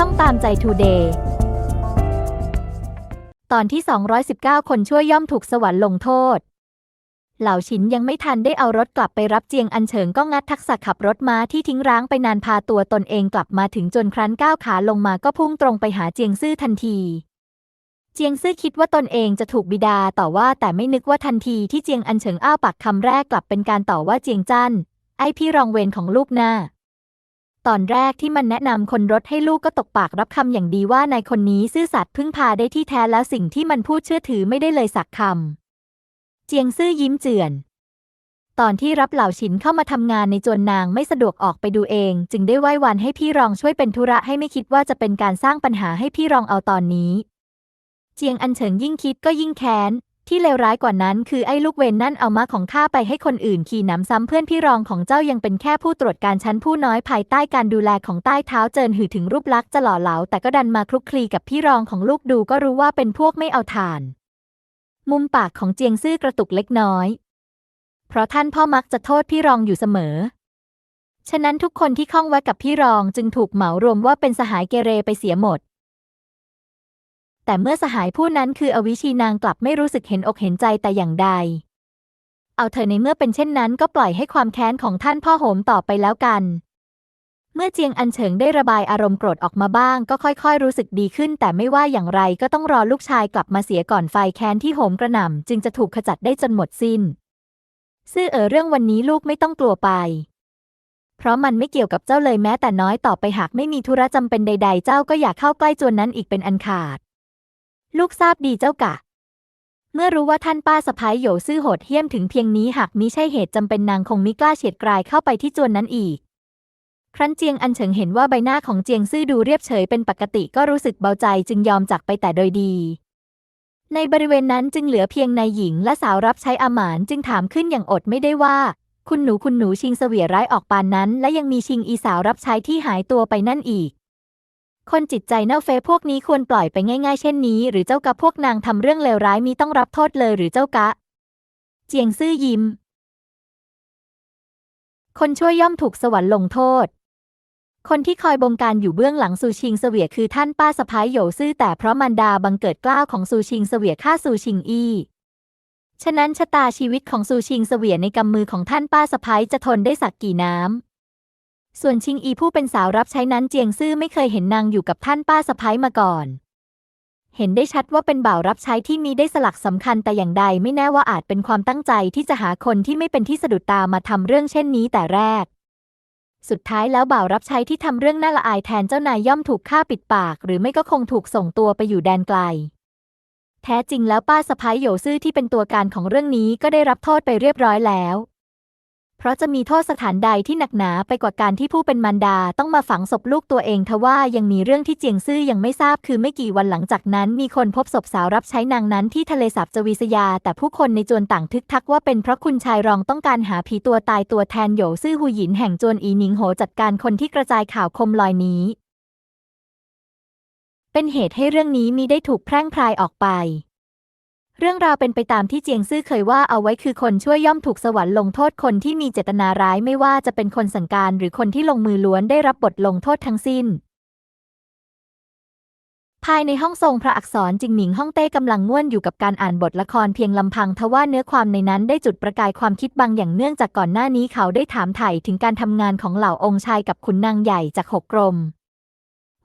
ช่องตามใจทูเดย์ตอนที่ 219 คนช่วยย่อมถูกสวรรค์ลงโทษ เหล่าฉินยังไม่ทันได้เอารถกลับไปรับเจียงอันเฉิงก็งัดทักษะขับรถม้าที่ทิ้งร้างไปนานพาตัวตนเองกลับมาถึงจนครั้นก้าวขาลงมาก็พุ่งตรงไปหาเจียงซื่อทันทีเจียงซื่อคิดว่าตนเองจะถูกบิดาต่อว่าแต่ไม่นึกว่าทันทีที่เจียงอันเฉิงอ้าปากคำแรกกลับเป็นการต่อว่าเจียงจันไอพี่รองเวรของลูกหน้า ตอนแรกที่มันแนะนำคนรถให้ลูกก็ตกปากรับคำอย่างดีว่านายคนนี้ซื่อสัตย์พึ่งพาได้ที่แท้แล้วสิ่งที่มันพูดเชื่อถือไม่ได้เลยสักคำ เจียงซื่อยิ้มเจือน ตอนที่รับเหล่าฉินเข้ามาทำงานในจวนนางไม่สะดวกออกไปดูเอง จึงได้ไหว้วันให้พี่รองช่วยเป็นธุระให้ไม่คิดว่าจะเป็นการสร้างปัญหาให้พี่รองเอาตอนนี้ เจียงอันเฉิงยิ่งคิดก็ยิ่งแค้น ที่เลวร้ายกว่านั้นคือไอ้ลูกเวนนั่นเอาม้าของข้าไปให้คนอื่นขี่หนำซ้ำเพื่อนพี่รองของเจ้ายังเป็นแค่ผู้ตรวจการชั้นผู้น้อยภายใต้การดูแลของใต้เท้าเจินหือถึงรูปลักษณ์จะหล่อเหลาแต่ก็ดันมาคลุกคลีกับพี่รองของลูกดูก็รู้ว่าเป็นพวกไม่เอาทาน มุมปากของเจียงซื่อกระตุกเล็กน้อย เพราะท่านพ่อมักจะโทษพี่รองอยู่เสมอ ฉะนั้นทุกคนที่ข้องแวะกับพี่รองจึงถูกเหมารวมว่าเป็นสหายเกเรไปเสียหมด แต่เมื่อสหายผู้นั้นคืออวิชีนางกลับไม่รู้สึกเห็นอกเห็นใจแต่อย่างใด เอาเธอในเมื่อเป็นเช่นนั้นก็ปล่อยให้ความแค้นของท่านพ่อโหมต่อไปแล้วกัน เมื่อเจียงอันเฉิงได้ระบายอารมณ์โกรธออกมาบ้าง ก็ค่อยๆ รู้สึกดีขึ้น แต่ไม่ว่าอย่างไรก็ต้องรอลูกชายกลับมาเสียก่อนไฟแค้นที่โหมกระหน่ำจึงจะถูกขจัดได้จนหมดสิ้น ซื่อเอ๋อเรื่องวันนี้ลูกไม่ต้องกลัวไปเพราะมันไม่เกี่ยวกับเจ้าเลยแม้แต่น้อยต่อไปหากไม่มีธุระจำเป็นใด ๆ เจ้าก็อย่าเข้าใกล้จวนนั้นอีกเป็นอันขาด ลูกทราบดีเจ้ากะ เมื่อรู้ว่าท่านป้าสะพ้ายโหยซื่อโหดเหี้ยมถึงเพียงนี้หากมิใช่เหตุจำเป็นนางคงมิกล้าเฉียดกลายเข้าไปที่จวนนั้นอีก ครั้นเจียงอันเฉิงเห็นว่าใบหน้าของเจียงซื่อดูเรียบเฉยเป็นปกติก็รู้สึกเบาใจจึงยอมจากไปแต่โดยดี ในบริเวณนั้นจึงเหลือเพียงนายหญิงและสาวรับใช้อาหมานจึงถามขึ้นอย่างอดไม่ได้ว่า คุณหนูคุณหนูชิงเสวียร้ายออกปานนั้น และยังมีชิงอีสาวรับใช้ที่หายตัวไปนั่นอีก คนจิตใจเน่าเฟะพวกนี้ควรปล่อยไปง่ายๆ เช่นนี้ หรือเจ้ากะพวกนางทำเรื่องเลวร้ายมีต้องรับโทษเลยหรือเจ้ากะ เจียงซื่อยิ้ม คนช่วยย่อมถูกสวรรค์ลงโทษ คนที่คอยบงการอยู่เบื้องหลังซูชิงเสวียคือท่านป้าสะพ้ายโหยซื่อแต่เพราะมารดาบังเกิดกล้าวของซูชิงเสวียฆ่าซูชิงอี้ฉะนั้นชะตาชีวิตของซูชิงเสวียในกำมือของท่านป้าสะพ้ายจะทนได้สักกี่น้ำ ส่วนชิงอีผู้เป็นสาวรับใช้นั้นเจียงซื่อไม่เคยเห็นนางอยู่กับท่านป้าสะพ้ายมาก่อน เห็นได้ชัดว่าเป็นบ่าวรับใช้ที่มีได้สลักสำคัญแต่อย่างใดไม่แน่ว่าอาจเป็นความตั้งใจที่จะหาคนที่ไม่เป็นที่สะดุดตามาทำเรื่องเช่นนี้แต่แรก สุดท้ายแล้วบ่าวรับใช้ที่ทำเรื่องน่าละอายแทนเจ้านายย่อมถูกฆ่าปิดปาก หรือไม่ก็คงถูกส่งตัวไปอยู่แดนไกล แท้จริงแล้วป้าสะพ้ายโยซื่อที่เป็นตัวการของเรื่องนี้ก็ได้รับโทษไปเรียบร้อยแล้ว เพราะจะมีโทษสถานใดที่หนักหนาไปกว่าการที่ผู้เป็นมารดาต้องมาฝังศพลูกตัวเองทว่ายังมีเรื่องที่เจียงซื่อยังไม่ทราบคือไม่กี่วันหลังจากนั้นมีคนพบศพสาวรับใช้นางนั้นที่ทะเลสาบจวีสยา แต่ผู้คนในจวนต่างทึกทักว่าเป็นเพราะคุณชายรองต้องการหาผีตัวตายตัวแทนโหยซื่อหูหยินแห่งจวนอีหนิงโหจัดการคนที่กระจายข่าวคมลอยนี้ เป็นเหตุให้เรื่องนี้มีได้ถูกแพร่งพรายออกไป เรื่องราวเป็นไปตามที่เจียงซื่อเคยว่าเอาไว้คือคนช่วยย่อมถูกสวรรค์ลงโทษคนที่มีเจตนาร้ายไม่ว่าจะเป็นคนสั่งการหรือคนที่ลงมือล้วนได้รับบทลงโทษทั้งสิ้น ภายในห้องทรงพระอักษรจิงหมิงฮ่องเต้กำลังง่วนอยู่กับการอ่านบทละครเพียงลำพังทว่าเนื้อความในนั้นได้จุดประกายความคิดบางอย่างเนื่องจากก่อนหน้านี้เขาได้ถามไถ่ถึงการทำงานของเหล่าองค์ชายกับขุนนางใหญ่จากหกกรม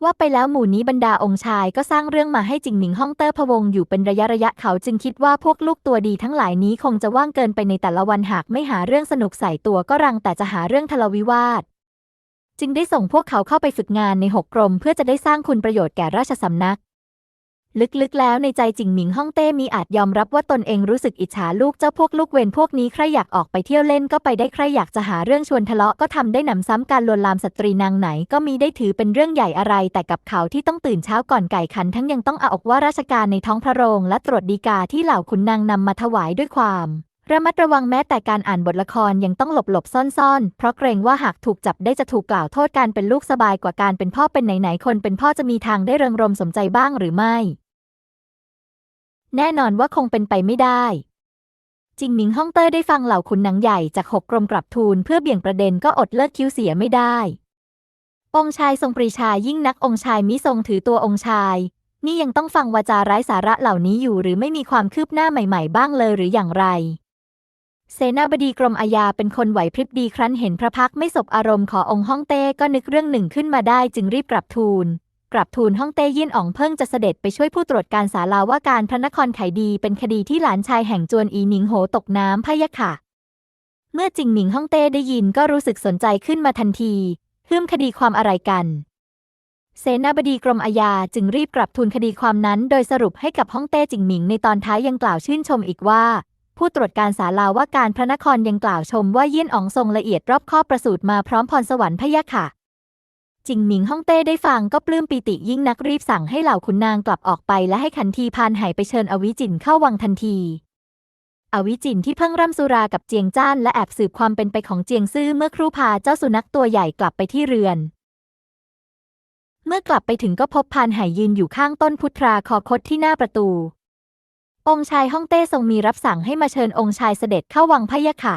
ว่าไปแล้วหมู่นี้บรรดาองค์ชายก็สร้างเรื่องมาให้จิงหนิงฮ่องเต้อพะวงอยู่เป็นระยะระยะเขาจึงคิดว่าพวกลูกตัวดีทั้งหลายนี้คงจะว่างเกินไปในแต่ละวันหากไม่หาเรื่องสนุกใส่ตัวก็รังแต่จะหาเรื่องทะเลาวิวาท จึงได้ส่งพวกเขาเข้าไปฝึกงานในหกกรมเพื่อจะได้สร้างคุณประโยชน์แก่ราชสำนัก ลึกๆ แล้วในใจจิงหมิงฮ่องเต้มีอาจยอมรับว่าตนเองรู้สึกอิจฉาลูกเจ้าพวกลูกเวรพวกนี้ใครอยากออกไปเที่ยวเล่นก็ไปได้ใครอยากจะหาเรื่องชวนทะเลาะก็ทำได้หนำซ้ำการลวนลามสตรีนางไหนก็มีได้ถือเป็นเรื่องใหญ่อะไร แต่กับเขาที่ต้องตื่นเช้าก่อนไก่ขันทั้งยังต้องเอาอกว่าราชการในท้องพระโรงและตรวจดีกาที่เหล่าขุนนางนำมาถวายด้วยความระมัดระวังแม้แต่การอ่านบทละครยังต้องหลบหลบซ่อนซ่อนๆ เพราะเกรงว่าหากถูกจับได้จะถูกกล่าวโทษการเป็นลูกสบายกว่าการเป็นพ่อเป็นไหนๆคนเป็นพ่อจะมีทางได้เริงรมสมใจบ้างหรือไม่ แน่นอนว่าคงเป็นไปไม่ได้จิงหมิงฮ่องเต้ได้ฟังเหล่าขุนนางใหญ่จากหกกรมกลับทูลเพื่อเบี่ยงประเด็นก็อดเลิกคิ้วเสียไม่ได้ องค์ชายทรงปรีชายิ่งนักองค์ชายมิทรงถือตัวองค์ชาย นี่ยังต้องฟังวาจาไร้สาระเหล่านี้อยู่หรือไม่มีความคืบหน้าใหม่ๆ บ้างเลยหรืออย่างไร เสนาบดีกรมอาญาเป็นคนไหวพริบดีครั้นเห็นพระพักไม่สบอารมณ์ขอองค์ฮ่องเต้ก็นึกเรื่องหนึ่งขึ้นมาได้จึงรีบกลับทูล กลับทูลฮ่องเต้ยื่นอ่องเพิ่งจะเสด็จไปช่วยผู้ตรวจการศาลาว่าการพระนครไขดี เป็นคดีที่หลานชายแห่งจวนอีหนิงโหตกน้ำพะยะค่ะ เมื่อจิงหมิงฮ่องเต้ได้ยินก็รู้สึกสนใจขึ้นมาทันทีฮืมคดีความอะไรกันเสนาบดีกรมอาญาจึงรีบกลับทูลคดีความนั้น โดยสรุปให้กับฮ่องเต้จิงหมิงในตอนท้ายยังกล่าวชื่นชมอีกว่า ผู้ตรวจการศาลาว่าการพระนครยังกล่าวชมว่าเยี่ยนอ๋องทรงละเอียดรอบคอบประสูตรมาพร้อมพรสวรรค์พะยะค่ะ จิงหมิงฮ่องเต้ได้ฟังก็ปลื้มปีติยิ่งนักรีบสั่งให้เหล่าขุนนางกลับออกไปและให้ขันทีพานไหไปเชิญอวิจินเข้าวังทันที อวิจินที่เพิ่งร่ำสุรากับเจียงจ้านและแอบสืบความเป็นไปของเจียงซื่อเมื่อครู่พาเจ้าสุนัขตัวใหญ่กลับไปที่เรือน เมื่อกลับไปถึงก็พบพานไหยืนอยู่ข้างต้นพุทราคอคดที่หน้าประตู องค์ชายฮ่องเต้ทรงมีรับสั่งให้มาเชิญองค์ชายเสด็จเข้าวังพะยะค่ะ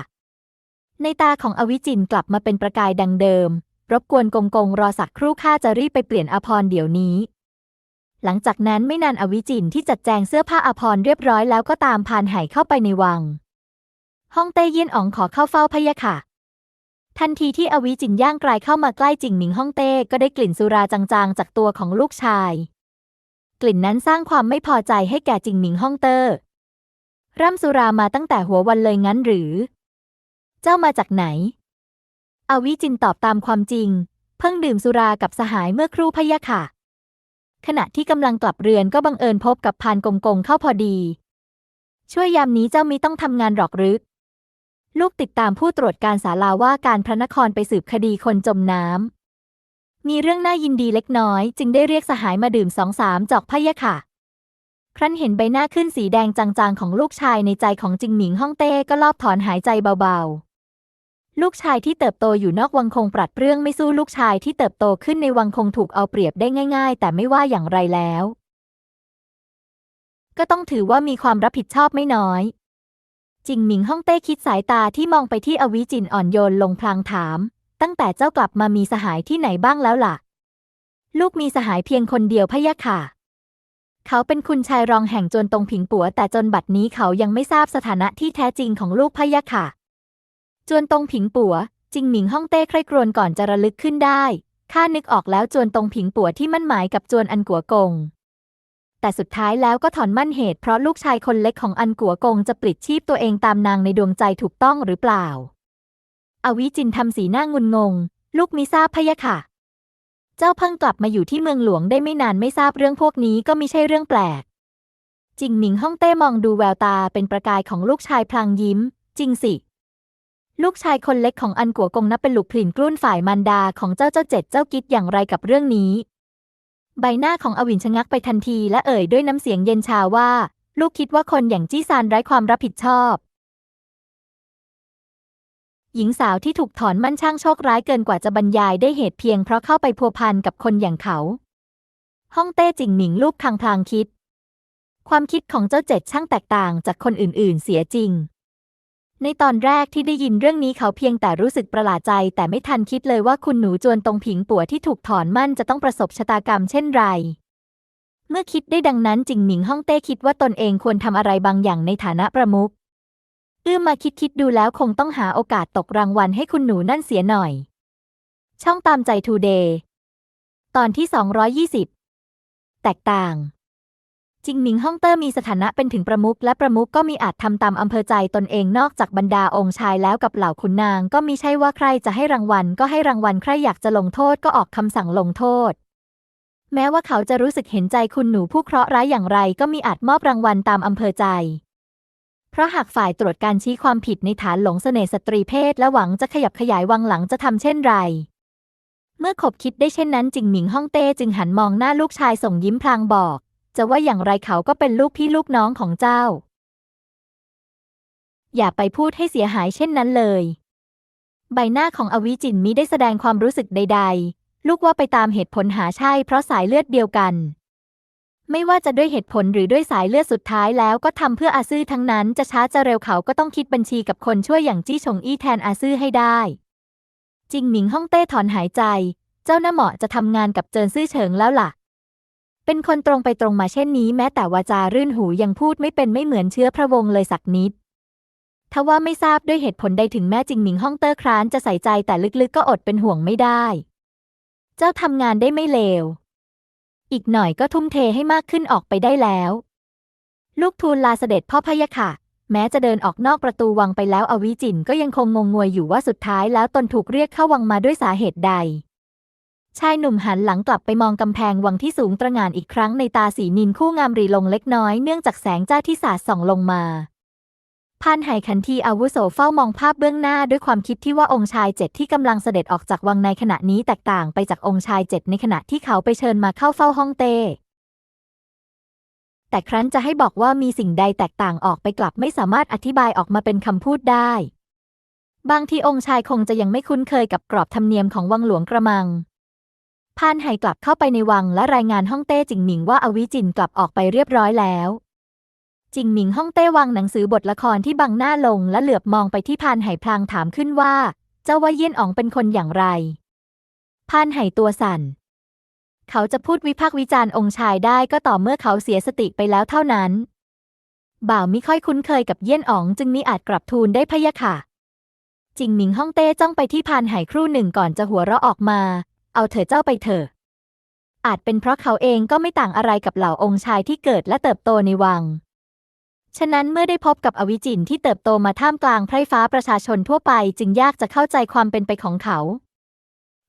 ในตาของอวิจินกลับมาเป็นประกายดังเดิม รบกวนกงกงรอสักครู่ข้าจะรีบไปเปลี่ยนอภร์เดี๋ยวนี้ หลังจากนั้นไม่นานอวิจินที่จัดแจงเสื้อผ้าอภร์เรียบร้อยแล้วก็ตามพานไหเข้าไปในวังฮ่องเต้เยี่ยนอ๋องขอเข้าเฝ้าพะยะค่ะ ทันทีที่อวิจินย่างกลายเข้ามาใกล้จิงหมิงฮ่องเต้ก็ได้กลิ่นสุราจางๆ จากตัวของลูกชาย กลิ่นนั้นสร้างความไม่พอใจให้แก่จิงหมิงฮ่องเต้ร่ำสุรามาตั้งแต่หัววันเลยงั้นหรือ เจ้ามาจากไหน อวิจินตอบตามความจริง เพิ่งดื่มสุรากับสหายเมื่อครู่พะยะค่ะ ขณะที่กำลังกลับเรือนก็บังเอิญพบกับพานกงกงเข้าพอดี ช่วยยามนี้เจ้ามีต้องทำงานหรอกหรือลูกติดตามผู้ตรวจการศาลาว่าการพระนครไปสืบคดีคนจมน้ำ มีเรื่องน่ายินดีเล็กน้อย จึงได้เรียกสหายมาดื่มสองสามจอกพะยะค่ะ ครั้นเห็นใบหน้าขึ้นสีแดงจางๆของลูกชายในใจของจิงหมิงฮ่องเต้ก็ลอบถอนหายใจเบาๆ ลูกชายที่เติบโตอยู่นอกวังคงปรัดเรื่องไม่สู้ลูกชายที่เติบโตขึ้นในวังคงถูกเอาเปรียบได้ง่าย ๆ แต่ไม่ว่าอย่างไรแล้ว ก็ต้องถือว่ามีความรับผิดชอบไม่น้อยจิงหมิงฮ่องเต้คิดสายตาที่มองไปที่อวิจินอ่อนโยนลงพลางถาม ตั้งแต่เจ้ากลับมามีสหายที่ไหนบ้างแล้วล่ะ ลูกมีสหายเพียงคนเดียวพะยะค่ะ เขาเป็นคุณชายรองแห่งจวนตรงผิงปัวแต่จนบัดนี้เขายังไม่ทราบสถานะที่แท้จริงของลูกพะยะค่ะ จวนตงผิงปัวจิงหมิงฮ่องเต้ใคร่ครวญก่อนจะระลึกขึ้นได้ ข้านึกออกแล้วจวนตงผิงปัวที่มั่นหมายกับจวนอันกัวกง แต่สุดท้ายแล้วก็ถอนมั่นเหตุเพราะลูกชายคนเล็กของอันกัวกงจะปลิดชีพตัวเองตามนางในดวงใจถูกต้องหรือเปล่า อวิจินทำสีหน้างุนงง ลูกมิทราบพะยะค่ะ เจ้าเพิ่งกลับมาอยู่ที่เมืองหลวงได้ไม่นานไม่ทราบเรื่องพวกนี้ก็ไม่ใช่เรื่องแปลก จิงหมิงฮ่องเต้มองดูแววตาเป็นประกายของลูกชายพลางยิ้ม จริงสิ ลูกชายคนเล็กของอันกัวกงนับเป็นลูกผลินกลุ้นฝ่ายมันดาของเจ้าเจ้าเจ็ดเจ้ากิดอย่างไรกับเรื่องนี้ ใบหน้าของอวินชะงักไปทันทีและเอ่ยด้วยน้ำเสียงเย็นชาว่า ลูกคิดว่าคนอย่างจี้ซานไร้ความรับผิดชอบ หญิงสาวที่ถูกถอนมั่นช่างโชคร้ายเกินกว่าจะบรรยายได้เหตุเพียงเพราะเข้าไปพัวพันกับคนอย่างเขาฮ่องเต้จิงหมิงลูกคางพลางคิด ความคิดของเจ้าเจ็ดช่างแตกต่างจากคนอื่น ๆ เสียจริง ในตอนแรกที่ได้ยินเรื่องนี้เขาเพียงแต่รู้สึกประหลาดใจ แต่ไม่ทันคิดเลยว่าคุณหนูจวนตรงผิงปัวที่ถูกถอนมั่นจะต้องประสบชะตากรรมเช่นไร เมื่อคิดได้ดังนั้นจิงหมิงฮ่องเต้คิดว่าตนเองควรทำอะไรบางอย่างในฐานะประมุขเอื้อมมาคิดคิดดูแล้วคงต้องหาโอกาสตกรางวัลให้คุณหนูนั่นเสียหน่อย ช่องตามใจทูเดย์ตอนที่ 220 แตกต่าง จิงหมิงฮ่องเต้มีสถานะเป็นถึงประมุขและประมุขก็มีอาจทำตามอำเภอใจตนเองนอกจากบรรดาองค์ชายแล้วกับเหล่าขุนนางก็มีใช่ว่าใครจะให้รางวัลก็ให้รางวัลใครอยากจะลงโทษก็ออกคำสั่งลงโทษ แม้ว่าเขาจะรู้สึกเห็นใจคุณหนูผู้เคราะห์ร้ายอย่างไรก็มีอาจมอบรางวัลตามอำเภอใจ เพราะหากฝ่ายตรวจการชี้ความผิดในฐานหลงเสน่ห์สตรีเพศและหวังจะขยับขยายวังหลังจะทำเช่นไรเมื่อขบคิดได้เช่นนั้นจิงหมิงฮ่องเต้จึงหันมองหน้าลูกชายส่งยิ้มพลางบอก จะว่าอย่างไรเขาก็เป็นลูกพี่ลูกน้องของเจ้า อย่าไปพูดให้เสียหายเช่นนั้นเลย ใบหน้าของอวิจินมิได้แสดงความรู้สึกใด ๆ ลูกว่าไปตามเหตุผลหาใช่เพราะสายเลือดเดียวกัน ไม่ว่าจะด้วยเหตุผลหรือด้วยสายเลือดสุดท้ายแล้วก็ทำเพื่ออาซื่อทั้งนั้นจะช้าจะเร็วเขาก็ต้องคิดบัญชีกับคนช่วยอย่างจี้ชงอี้แทนอาซื่อให้ได้ จิงหมิงฮ่องเต้ถอนหายใจ เจ้าหน้าเหมาะจะทำงานกับเจินซื่อเฉิงแล้วล่ะ เป็นคนตรงไปตรงมาเช่นนี้แม้แต่วาจารื่นหูยังพูดไม่เป็นไม่เหมือนเชื้อพระวงศ์เลยสักนิดทว่าไม่ทราบด้วยเหตุผลใดถึงแม้จิงหมิงฮ่องเตอร์ครานจะใส่ใจแต่ลึกๆก็อดเป็นห่วงไม่ได้ เจ้าทำงานได้ไม่เลว อีกหน่อยก็ทุ่มเทให้มากขึ้นออกไปได้แล้ว ลูกทูลลาเสด็จพ่อพะยะค่ะ แม้จะเดินออกนอกประตูวังไปแล้วอวิจินก็ยังคงงงงวยอยู่ว่าสุดท้ายแล้วตนถูกเรียกเข้าวังมาด้วยสาเหตุใด ชายหนุ่มหันหลังกลับไปมองกำแพงวังที่สูงตระหง่านอีกครั้งในตาสีนินคู่งามรีลงเล็กน้อยเนื่องจากแสงจ้าที่สาดส่องลงมาพานไหขันทีอาวุโสเฝ้ามองภาพเบื้องหน้าด้วยความคิดที่ว่าองค์ชายเจ็ดที่กำลังเสด็จออกจากวังในขณะนี้แตกต่างไปจากองค์ชายเจ็ดในขณะที่เขาไปเชิญมาเข้าเฝ้าห้องเต้แต่ครั้นจะให้บอกว่ามีสิ่งใดแตกต่างออกไปกลับไม่สามารถอธิบายออกมาเป็นคำพูดได้ บางทีองค์ชายคงจะยังไม่คุ้นเคยกับกรอบธรรมเนียมของวังหลวงกระมัง พานไห่กลับเข้าไปในวังและรายงานห้องเต้จิงหมิงว่าอวิจินกลับออกไปเรียบร้อยแล้วจิงหมิงห้องเต้วางหนังสือบทละครที่บังหน้าลงและเหลือบมองไปที่พานไห่พลางถามขึ้นว่า เจ้าว่าเยี่ยนอ๋องเป็นคนอย่างไร พานไห่ตัวสั่น เขาจะพูดวิพากษ์วิจารณ์องค์ชายได้ก็ต่อเมื่อเขาเสียสติไปแล้วเท่านั้น บ่าวไม่ค่อยคุ้นเคยกับเยี่ยนอ๋องจึงมิอาจกลับทูลได้พะยะค่ะ จิงหมิงฮ่องเต้จ้องไปที่พานไห่ครู่หนึ่งก่อนจะหัวเราะออกมา เอาเถอะเจ้าไปเถอะอาจเป็นเพราะเขาเองก็ไม่ต่างอะไรกับเหล่าองค์ชายที่เกิดและเติบโตในวัง ฉะนั้นเมื่อได้พบกับอวิจินที่เติบโตมาท่ามกลางไพร่ฟ้าประชาชนทั่วไปจึงยากจะเข้าใจความเป็นไปของเขา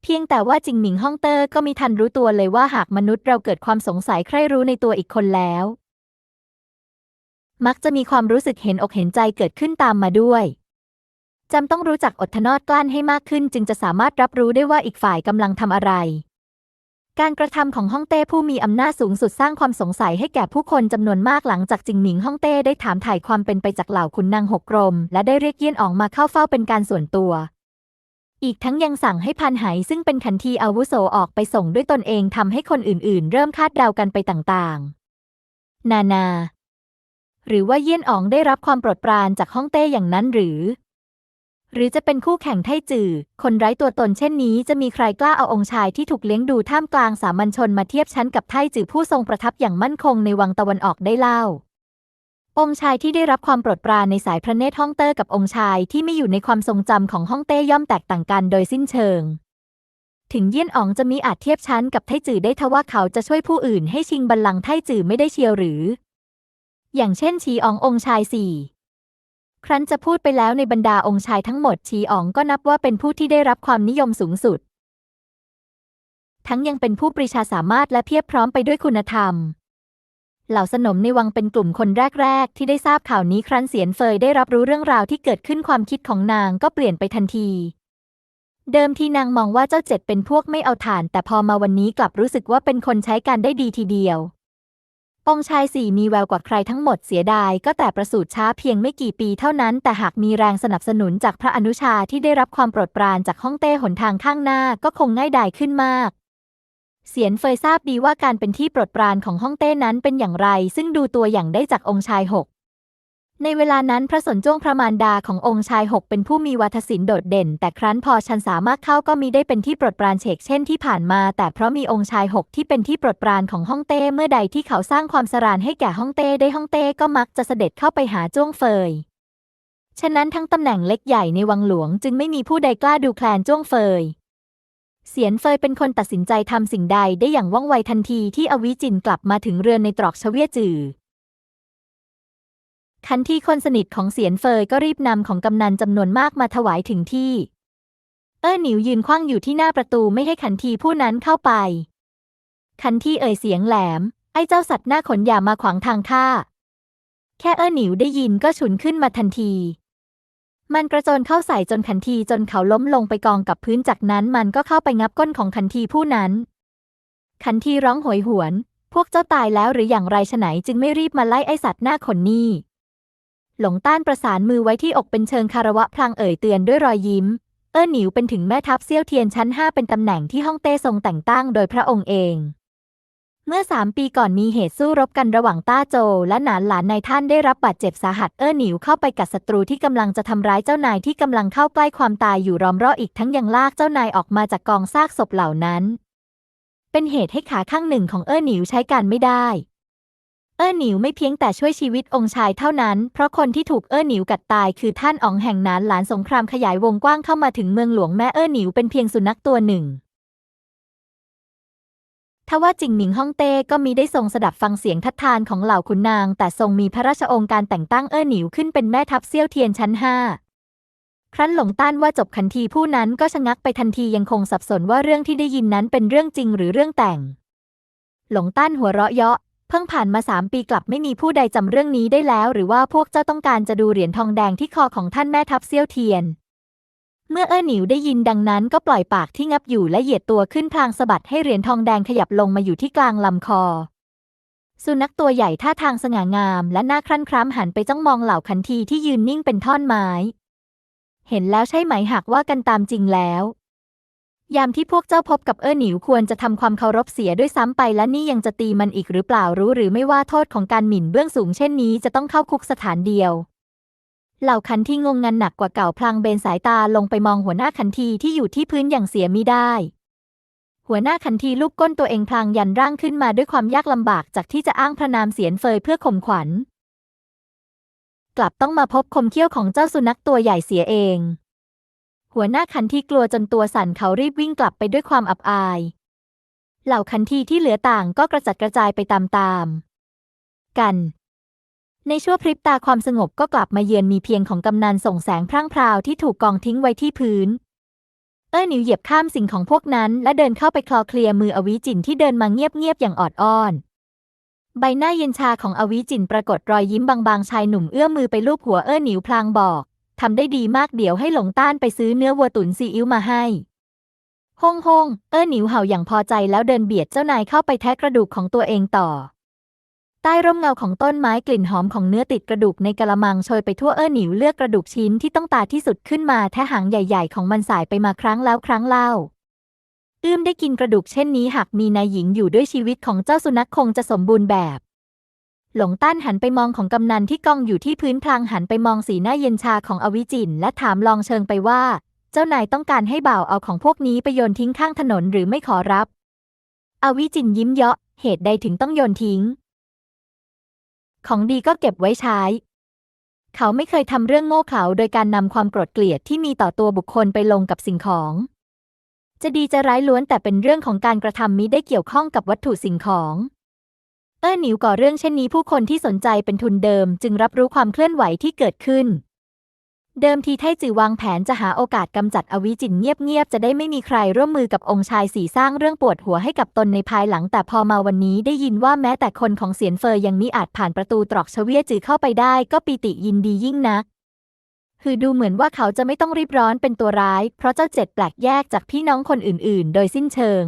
เพียงแต่ว่าจิงหมิงฮ่องเตอร์ก็มีทันรู้ตัวเลยว่าหากมนุษย์เราเกิดความสงสัยใคร่รู้ในตัวอีกคนแล้ว มักจะมีความรู้สึกเห็นอกเห็นใจเกิดขึ้นตามมาด้วย จำต้องรู้จักอดทนอดกลั้นให้มากขึ้นจึงจะสามารถรับรู้ได้ว่าอีกฝ่ายกำลังทำอะไร การกระทำของฮ่องเต้ผู้มีอำนาจสูงสุดสร้างความสงสัยให้แก่ผู้คนจำนวนมากหลังจากจิงหมิงฮ่องเต้ได้ถามถ่ายความเป็นไปจากเหล่าขุนนางหกกรม และได้เรียกเยี่ยนออกมาเข้าเฝ้าเป็นการส่วนตัว อีกทั้งยังสั่งให้พันไหซึ่งเป็นขันทีอาวุโสออกไปส่งด้วยตนเองทำให้คนอื่นๆ เริ่มคาดเดากันไปต่างๆ นานา หรือว่าเยี่ยนอ๋องได้รับความโปรดปรานจากฮ่องเต้อย่างนั้นหรือ หรือจะเป็นคู่แข่งไทจือ คนไร้ตัวตนเช่นนี้จะมีใครกล้าเอาองค์ชายที่ถูกเลี้ยงดูท่ามกลางสามัญชนมาเทียบชั้นกับไทจือผู้ทรงประทับอย่างมั่นคงในวังตะวันออกได้เล่า องค์ชายที่ได้รับความโปรดปรานในสายพระเนตรฮ่องเต้กับองค์ชายที่ไม่อยู่ในความทรงจำของฮ่องเต้ย่อมแตกต่างกันโดยสิ้นเชิง ถึงเยี่ยนอ๋องจะมีอาจเทียบชั้นกับไทจือได้ทว่าเขาจะช่วยผู้อื่นให้ชิงบัลลังก์ไทจือไม่ได้เชียวหรือ อย่างเช่นชีอ๋ององค์ชายสี่ ครั้นจะพูดไปแล้วในบรรดาองค์ชายทั้งหมดชีอ๋องก็นับว่าเป็นผู้ที่ได้รับความนิยมสูงสุด ทั้งยังเป็นผู้ปรีชาสามารถและเพียบพร้อมไปด้วยคุณธรรม เหล่าสนมในวังเป็นกลุ่มคนแรก ๆ ที่ได้ทราบข่าวนี้ครั้นเสียนเฟยได้รับรู้เรื่องราวที่เกิดขึ้นความคิดของนางก็เปลี่ยนไปทันที เดิมทีนางมองว่าเจ้าเจ็ดเป็นพวกไม่เอาฐาน แต่พอมาวันนี้กลับรู้สึกว่าเป็นคนใช้การได้ดีทีเดียว องค์ชายสี่มีแววกว่าใครทั้งหมดเสียดายก็แต่ประสูติช้าเพียงไม่กี่ปีเท่านั้น แต่หากมีแรงสนับสนุนจากพระอนุชาที่ได้รับความโปรดปรานจากฮ่องเต้หนทางข้างหน้าก็คงง่ายดายขึ้นมาก เสียนเฟยทราบดีว่าการเป็นที่โปรดปรานของฮ่องเต้นั้นเป็นอย่างไร ซึ่งดูตัวอย่างได้จากองค์ชายหก ในเวลานั้นพระสนจ้วงพระมารดาขององค์ชายหกเป็นผู้มีวัฒศิลป์โดดเด่น แต่ครั้นพอชันสามารถเข้าก็มีได้เป็นที่โปรดปรานเฉกเช่นที่ผ่านมา แต่เพราะมีองค์ชายหกที่เป็นที่โปรดปรานของฮ่องเต้เมื่อใดที่เขาสร้างความสรานให้แก่ฮ่องเต้ได้ฮ่องเต้ก็มักจะเสด็จเข้าไปหาจ้วงเฟยฉะนั้นทั้งตำแหน่งเล็กใหญ่ในวังหลวงจึงไม่มีผู้ใดกล้าดูแคลนจ้วงเฟยเสียนเฟยเป็นคนตัดสินใจทำสิ่งใดได้อย่างว่องไวทันทีที่อวิจินกลับมาถึงเรือนในตรอกชเวียจือ คันที่คนสนิทของเสียนเฟยก็รีบนำของกำนันจำนวนมากมาถวายถึงที่ เอ้อหนิวยืนคว้างอยู่ที่หน้าประตูไม่ให้ขันทีผู้นั้นเข้าไป ขันทีเอ่ยเสียงแหลม ไอ้เจ้าสัตว์หน้าขนอย่ามาขวางทางข้า แค่เอ้อหนิวได้ยินก็ฉุนขึ้นมาทันที มันกระโจนเข้าใส่จนขันทีจนเขาล้มลงไปกองกับพื้นจากนั้นมันก็เข้าไปงับก้นของขันทีผู้นั้น ขันทีร้องโหยหวน พวกเจ้าตายแล้วหรืออย่างไรฉไหนจึงไม่รีบมาไล่ไอสัตว์หน้าขนนี่ หลงต้านประสานมือไว้ที่อกเป็นเชิงคารวะพลางเอ่ยเตือนด้วยรอยยิ้ม เอ้อหนิวเป็นถึงแม่ทัพเซี่ยวเทียนชั้นห้าเป็นตำแหน่งที่ฮ่องเต้ทรงแต่งตั้งโดยพระองค์เอง เมื่อสามปีก่อนมีเหตุสู้รบกันระหว่างต้าโจ และหนานหลานนายท่านได้รับบาดเจ็บสาหัสเอ้อหนิวเข้าไปกัดศัตรูที่กำลังจะทำร้ายเจ้านายที่กำลังเข้าใกล้ความตายอยู่รอมรออีกทั้งยังลากเจ้านายออกมาจากกองซากศพเหล่านั้น เป็นเหตุให้ขาข้างหนึ่งของเอ้อหนิวใช้การไม่ได้ เอ้อหนิวไม่เพียงแต่ช่วยชีวิตองค์ชายเท่านั้น เพราะคนที่ถูกเอ้อหนิวกัดตายคือท่านอ๋องแห่งนานหลานสงครามขยายวงกว้างเข้ามาถึงเมืองหลวงแม่เอ้อหนิวเป็นเพียงสุนัขตัวหนึ่ง ทว่าจิงหมิงฮ่องเต้ก็มีได้ทรงสดับฟังเสียงทัดทานของเหล่าขุนนาง แต่ทรงมีพระราชองค์การแต่งตั้งเอ้อหนิวขึ้นเป็นแม่ทัพเซี่ยวเทียนชั้นห้าครั้นหลงต้านว่าจบคันทีผู้นั้นก็ชะงักไปทันทียังคงสับสนว่าเรื่องที่ได้ยินนั้นเป็นเรื่องจริงหรือเรื่องแต่ง หลงต้านหัวเราะเยาะ เพิ่งผ่านมาสามปีกลับไม่มีผู้ใดจำเรื่องนี้ได้แล้ว หรือว่าพวกเจ้าต้องการจะดูเหรียญทองแดงที่คอของท่านแม่ทัพเซี่ยวเทียน เมื่อเอ้อหนิวได้ยินดังนั้นก็ปล่อยปากที่งับอยู่และเหยียดตัวขึ้นพลางสะบัดให้เหรียญทองแดงขยับลงมาอยู่ที่กลางลำคอ สุนัขตัวใหญ่ท่าทางสง่างาม และหน้าครั่นคร้ำหันไปจ้องมองเหล่าคันทีที่ยืนนิ่งเป็นท่อนไม้ เห็นแล้วใช่ไหมหากว่ากันตามจริงแล้ว ยามที่พวกเจ้าพบกับเอ้อหนิวควรจะทำความเคารพเสียด้วยซ้ำไปและนี่ยังจะตีมันอีกหรือเปล่ารู้หรือไม่ว่าโทษของการหมิ่นเบื้องสูงเช่นนี้จะต้องเข้าคุกสถานเดียว เหล่าคันที่งงงันหนักกว่าเก่าพลางเบนสายตาลงไปมองหัวหน้าคันทีที่อยู่ที่พื้นอย่างเสียมิได้ หัวหน้าคันทีลูกก้นตัวเองพลางยันร่างขึ้นมาด้วยความยากลำบากจากที่จะอ้างพระนามเสียนเฟยเพื่อข่มขวัญ กลับต้องมาพบคมเขี้ยวของเจ้าสุนัขตัวใหญ่เสียเอง หัวหน้าคันที่กลัวจนตัวสั่นเขารีบวิ่งกลับไปด้วยความอับอาย เหล่าคันที่ที่เหลือต่างก็กระจัดกระจายไปตามๆกัน ในชั่วพริบตาความสงบก็กลับมาเยือนมีเพียงของกำนันส่งแสงพร่างพราวที่ถูกกองทิ้งไว้ที่พื้น เอ้อหนิวเหยียบข้ามสิ่งของพวกนั้น และเดินเข้าไปคลอเคลียมืออวิจินที่เดินมาเงียบๆอย่างออดอ้อนใบหน้าเย็นชาของอวิจินปรากฏรอยยิ้มบางๆ ชายหนุ่มเอื้อมมือไปลูบหัวเอ้อหนิวพลางบอก ทำได้ดีมากเดี๋ยวให้หลงต้านไปซื้อเนื้อวัวตุ๋นซีอิ๊วมาให้ฮ่องฮ่องเอ้อหนิวเห่าอย่างพอใจแล้วเดินเบียดเจ้านายเข้าไปแทะกระดูกของตัวเองต่อ ใต้ร่มเงาของต้นไม้กลิ่นหอมของเนื้อติดกระดูกในกะละมังโชยไปทั่วเอ้อหนิวเลือกกระดูกชิ้นที่ต้องตาที่สุดขึ้นมาแทะหางใหญ่ ๆ ของมันสายไปมาครั้งแล้วครั้งเล่าอื้มได้กินกระดูกเช่นนี้หากมีนายหญิงอยู่ด้วยชีวิตของเจ้าสุนัขคงจะสมบูรณ์แบบ หลงต้านหันไปมองของกำนันที่กองอยู่ที่พื้นพลางหันไปมองสีหน้าเย็นชาของอวิจินและถามลองเชิงไปว่า เจ้านายต้องการให้บ่าวเอาของพวกนี้ไปโยนทิ้งข้างถนนหรือไม่ขอรับ อวิจินยิ้มเยาะ เหตุใดถึงต้องโยนทิ้ง ของดีก็เก็บไว้ใช้ เขาไม่เคยทำเรื่องโง่เขลาโดยการนำความโกรธเกลียดที่มีต่อตัวบุคคลไปลงกับสิ่งของ จะดีจะร้ายล้วนแต่เป็นเรื่องของการกระทำมิได้เกี่ยวข้องกับวัตถุสิ่งของ อ้อหนิวก่อเรื่องเช่นนี้ผู้คนที่สนใจเป็นทุนเดิม จึงรับรู้ความเคลื่อนไหวที่เกิดขึ้น เดิมทีไทจือวางแผนจะหาโอกาสกำจัดอวิจินเงียบๆ จะได้ไม่มีใครร่วมมือกับองค์ชายสีสร้างเรื่องปวดหัวให้กับตนในภายหลัง แต่พอมาวันนี้ได้ยินว่าแม้แต่คนของเสียนเฟยยังมิอาจผ่านประตูตรอกเฉวียจือเข้าไปได้ ก็ปีติยินดียิ่งนักคือดูเหมือนว่าเขาจะไม่ต้องรีบร้อนเป็นตัวร้าย เพราะเจ้าเจ็ดแปลกแยกจากพี่น้องคนอื่น ๆ โดยสิ้นเชิง